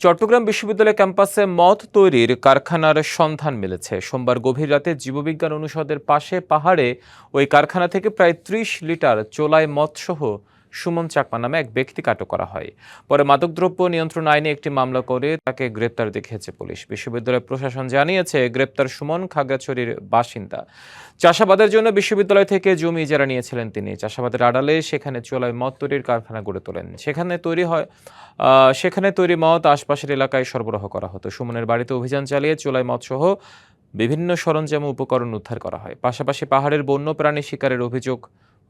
চট্টগ্রাম বিশ্ববিদ্যালয় ক্যাম্পাসে মদ তৈরির কারখানার সন্ধান মিলেছে। সোমবার গভীর রাতে জীববিজ্ঞান অনুষদের পাশে পাহাড়ে ওই কারখানা থেকে প্রায় ত্রিশ লিটার চোলায় মদসহ সুমন চাকমা নামে এক ব্যক্তিকে আটক করা হয়। পরে মাদকদ্রব্য নিয়ন্ত্রণ আইনে একটি মামলা করে তাকে গ্রেপ্তার দেখিয়েছে পুলিশ। বিশ্ববিদ্যালয় প্রশাসন জানিয়েছে, গ্রেপ্তার সুমন খাগড়াছড়ির বাসিন্দা। চাষাবাদের জন্য বিশ্ববিদ্যালয় থেকে জমি ইজারা নিয়েছিলেন তিনি। চাষাবাদের আড়ালে সেখানে চোলাই মদ তৈরির কারখানা গড়ে তোলেন। সেখানে তৈরি হয় সেখানে তৈরি মদ আশপাশের এলাকায় সরবরাহ করা হতো। সুমনের বাড়িতে অভিযান চালিয়ে চোলাই মদ সহ বিভিন্ন সরঞ্জাম উপকরণ উদ্ধার করা হয়। পাশাপাশি পাহাড়ের বন্য প্রাণী শিকারের অভিযোগ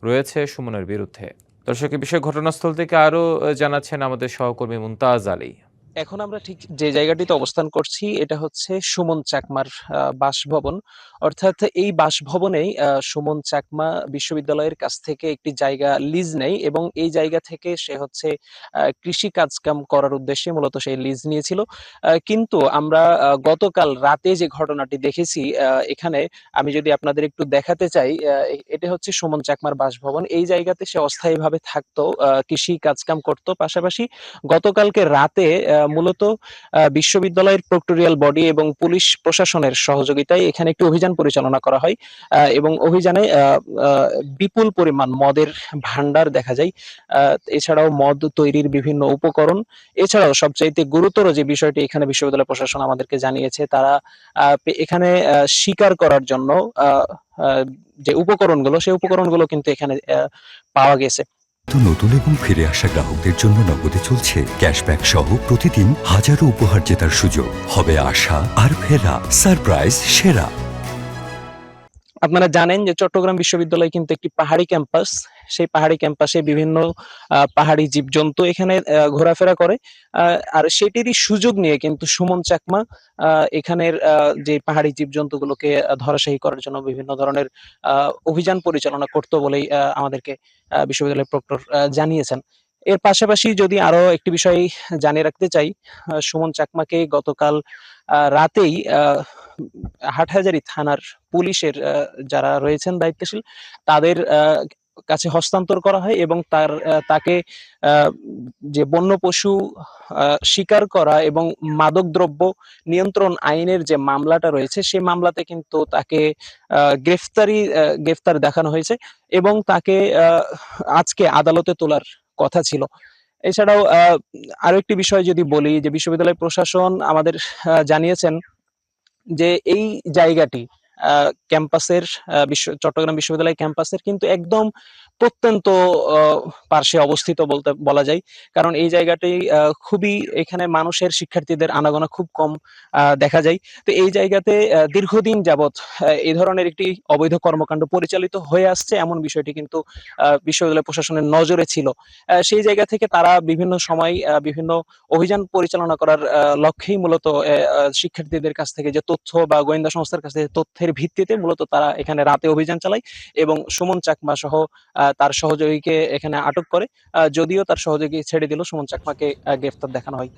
রয়েছে সুমনের বিরুদ্ধে। দর্শক বিষয়ে ঘটনাস্থল থেকে আরও জানাচ্ছেন আমাদের সহকর্মী মুমতাজ আলী। এখন আমরা ঠিক যে জায়গাটিতে অবস্থান করছি, এটা হচ্ছে সুমন চাকমার বাসভবন। অর্থাৎ এই বাসভবনেই সুমন চাকমা বিশ্ববিদ্যালয়ের কাছ থেকে একটি জায়গা লিজ নেয় এবং এই জায়গা থেকে সে হচ্ছে কৃষি কাজকাম করার উদ্দেশ্যে মূলত সেই লিজ নিয়েছিল। কিন্তু আমরা গতকাল রাতে যে ঘটনাটি দেখেছি এখানে আমি যদি আপনাদের একটু দেখাতে চাই এটা হচ্ছে সুমন চাকমার বাসভবন। এই জায়গাতে সে অস্থায়ীভাবে থাকতো কৃষি কাজকাম করতো। পাশাপাশি গতকালকে রাতে মূলত বিশ্ববিদ্যালয়ের প্রক্টোরিয়াল বডি এবং পুলিশ প্রশাসনের সহযোগিতায় এখানে একটি অভিযান পরিচালনা করা হয় এবং অভিযানে বিপুল পরিমাণ মদের ভান্ডার দেখা যায়। এছাড়াও মদ তৈরির বিভিন্ন উপকরণ। এছাড়াও সবচাইতে গুরুতর যে বিষয়টি এখানে বিশ্ববিদ্যালয় প্রশাসন আমাদেরকে জানিয়েছে, তারা এখানে শিকার করার জন্য যে উপকরণগুলো, সেই উপকরণগুলো কিন্তু এখানে পাওয়া গেছে। তো নতুন এবং ফিরে আসা গ্রাহকদের জন্য নগদে চলছে ক্যাশব্যাক সহ প্রতিদিন হাজারো উপহার জেতার সুযোগ। হবে আশা আর ফেরা সারপ্রাইজ সেরা। আপনারা জানেন যে চট্টগ্রাম বিশ্ববিদ্যালয় কিন্তু একটি পাহাড়ি ক্যাম্পাস। সেই পাহাড়ি ক্যাম্পাসে বিভিন্ন পাহাড়ি জীবজন্তু এখানে ঘোরাফেরা করে। আর সেটিরই সুযোগ নিয়ে কিন্তু সুমন চাকমা এখানের যে পাহাড়ি জীবজন্তুগুলোকে আহ, ধরাশায়ী করার জন্য বিভিন্ন ধরনের অভিযান পরিচালনা করতো বলেই আমাদেরকে বিশ্ববিদ্যালয়ের প্রক্টর জানিয়েছেন। এর পাশাপাশি যদি আরও একটি বিষয় জানিয়ে রাখতে চাই সুমন চাকমাকে গতকাল রাতেই হাটহাজারী থানার পুলিশের যারা রয়েছেন দায়িত্বশীল তাদের কাছে হস্তান্তর করা হয় এবং তার তাকে যে বন্য পশু শিকার করা এবং মাদকদ্রব্য নিয়ন্ত্রণ আইনের যে মামলাটা রয়েছে সেই মামলাতে কিন্তু তাকে গ্রেফতারি গ্রেফতার দেখানো হয়েছে এবং তাকে আজকে আদালতে তোলার কথা ছিল। এছাড়াও আরও একটি বিষয় যদি বলি, যে বিশ্ববিদ্যালয় প্রশাসন আমাদের জানিয়েছেন যে এই জায়গাটি ক্যাম্পাসের বিশ্ব, চট্টগ্রাম বিশ্ববিদ্যালয় ক্যাম্পাসের কিন্তু একদম প্রত্যন্ত পার্শ্বে অবস্থিত বলতে, বলা যায়। কারণ এই জায়গাটি খুবই এখানে মানুষের, শিক্ষার্থীদের আনাগোনা খুব কম দেখা যায়। তো এই জায়গাতে দীর্ঘদিন যাবৎ এই ধরনের একটি অবৈধ কর্মকাণ্ড পরিচালিত হয়ে আসছে। এমন বিষয়টি কিন্তু বিশ্ববিদ্যালয় প্রশাসনের নজরে ছিল। সেই জায়গা থেকে তারা বিভিন্ন সময় বিভিন্ন অভিযান পরিচালনা করার লক্ষ্যেই মূলত শিক্ষার্থীদের কাছ থেকে যে তথ্য বা গোয়েন্দা সংস্থার কাছ থেকে তথ্যের ভিত্তিতে মূলত তারা এখানে রাতে অভিযান চালায় এবং সুমন চাকমা সহ তার সহযোগীকে এখানে আটক করে যদিও তার সহযোগী ছেড়ে দিল, সুমন চাকমাকে গ্রেফতার দেখানো হয়।